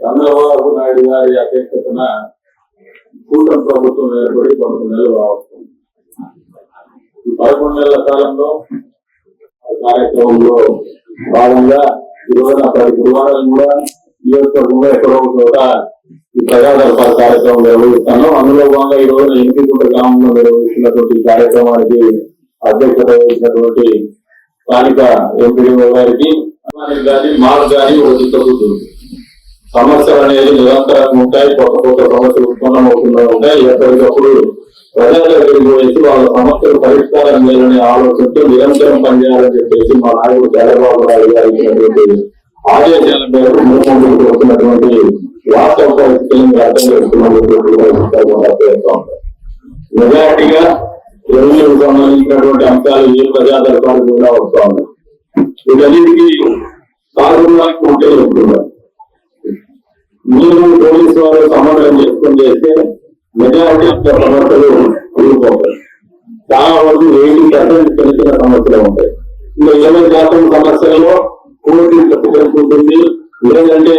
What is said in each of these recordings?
చంద్రబాబు నాయుడు గారి అధ్యక్షతన కూటమి ప్రభుత్వం ఏర్పడి పదకొండు నెలలు రావచ్చు. ఈ పదకొండు నెలల కాలంలో ఆ కార్యక్రమంలో భాగంగా ఈరోజు రోజున ప్రతి గురువారం కూడా నియోజకవర్గంలో ఎక్కడో చోట ఈ ప్రజా కార్యక్రమం నిర్వహిస్తాను. అందులో భాగంగా ఈ రోజున ఇంటికుంట గ్రామంలో నిర్వహిస్తున్నటువంటి కార్యక్రమానికి అధ్యక్షత వహించినటువంటి స్థానిక ఎంపీడీఓ గారికి కానీ మాకు కానీ ఒక చిత్తబుద్ధి సమస్యలు అనేది నిరంతరంగా ఉంటాయి కొత్త కొత్త సమస్యలు ఉత్పన్నం అవుతూనే ఉంటాయి. ఎప్పటికప్పుడు ప్రజల దగ్గరికి పోయేసి వాళ్ళ సమస్యలు పరిష్కారం లేదని ఆలోచనతో నిరంతరం పనిచేయాలని చెప్పేసి మా నాయకుడు చంద్రబాబు నాయుడు గారు ఇచ్చినటువంటి ఆదేశాల మేరకు ముందుకు వస్తున్నటువంటి వాస్తవ పరిస్థితులను అర్థం చేసుకున్నటువంటి చేస్తూ మెజార్టీగా రెవెన్యూకి సంబంధించినటువంటి అంశాలు ఏ ప్రజాదర్పాలు కూడా వస్తా ఉన్నాయి. వీటన్నిటికీ సాగుడానికి ఉంటే చెప్తున్నారు మీరు పోలీసు వారు సమన్వయం చేసుకుని చేస్తే మెజారిటీ ఆఫ్ సమస్యలు కూలిపోతాయి చాలా వరకు ఎయిటీ పర్సెంట్ చిన్న చిన్న సమస్యలు ఉంటాయి. ఇంకా ఇరవై శాతం సమస్యల్లో కోర్టు తెలుసుకుంటుంది లేదంటే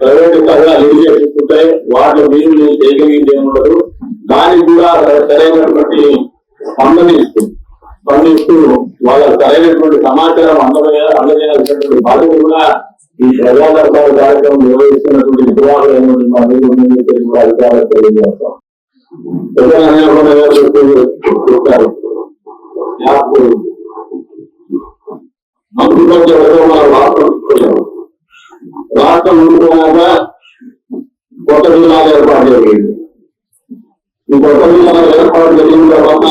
ప్రైవేట్ కథ లిటిగేషన్స్ ఉంటాయి వాటిలో మీరు నేను చేయగలిగింది ఏముండదు దానికి కూడా సరైనటువంటి స్పందన ఇస్తుంది. స్పందిస్తూ వాళ్ళ సరైనటువంటి సమాచారం అందజేయ అందజేయాల్సినటువంటి బాధ్యత కూడా ఈ ప్రజా దర్బారు కార్యక్రమం నిర్వహిస్తున్నటువంటి నిర్వాహకులైనటువంటి మా మీద ఉందని చెప్పేసి కూడా అధికారులకు తెలియజేస్తాం ప్రజలు అనేక చూస్తారు మంత్రివర్గంలో మన రాష్ట్రం తీసుకొచ్చాము. రాష్ట్రం ఉండిపోయాక కొత్త జిల్లాలు ఏర్పాటు జరిగింది ఈ కొత్త జిల్లాలు ఏర్పాటు జరిగిన తర్వాత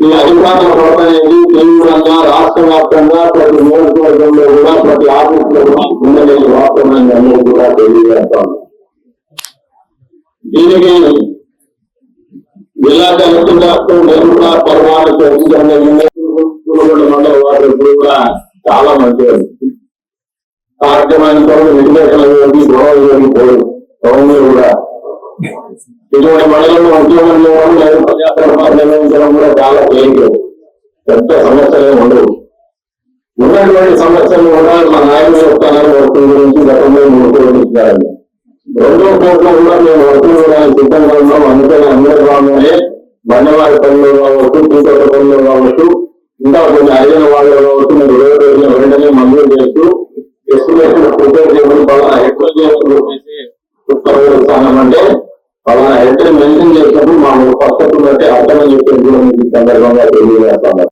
ఈ అధికారుల కొరత అనేది తీవ్రంగా రాష్ట్ర వ్యాప్తంగా ప్రతి నియోజకవర్గంలో కూడా ప్రతి ఆఫీసులో కూడా ఉందని వాస్తవాన్ని అందరూ కూడా తెలియజేస్తాను. దీనికి జిల్లా కలెక్టర్ గారితో నేను కూడా పరమాణు చర్చించడం జరిగింది మండల వారు ఎప్పుడు కూడా చాలా మంచివారు సాధ్యమైన వరకు విశ్లేషణ చేసి గొడవలు జరిగిపోయి గవర్నర్ కూడా. ఇటువంటి మండలంలో ఉద్యోగంలో చేయడం ప్రజాప్రభావం నిర్వహించడం కూడా చాలా తేలిక పెద్ద సమస్యలే ఉండవు. ఉన్నటువంటి సమస్యలు కూడా మా నాయకులు చెప్తానని వర్కుల గురించి గతంలో ఉపయోగించారండి రెండో కోట్లో కూడా మేము వర్కులు చేయడానికి సిద్ధంగా ఉన్నాం. అందుకని అందరి భాగంగానే బండవాడి పనులు కావచ్చు తీకొత్త పనులు కావచ్చు ఇంకా కొన్ని అడిగిన వాళ్ళు కావచ్చు మీరు ఇరవై రోజుల వెంటనే మంజూరు చేస్తూ ఎస్టిమేషన్ ప్రిపేర్ చేయడం వల్ల ఎక్కువ చేసి ఉత్తర్వులు ఇస్తానంటే పలానా మెన్షన్ చేసినప్పుడు మా పద్ధతులు బట్టి అర్థమని చెప్పి కూడా మీకు సందర్భంగా తెలియజేస్తాను.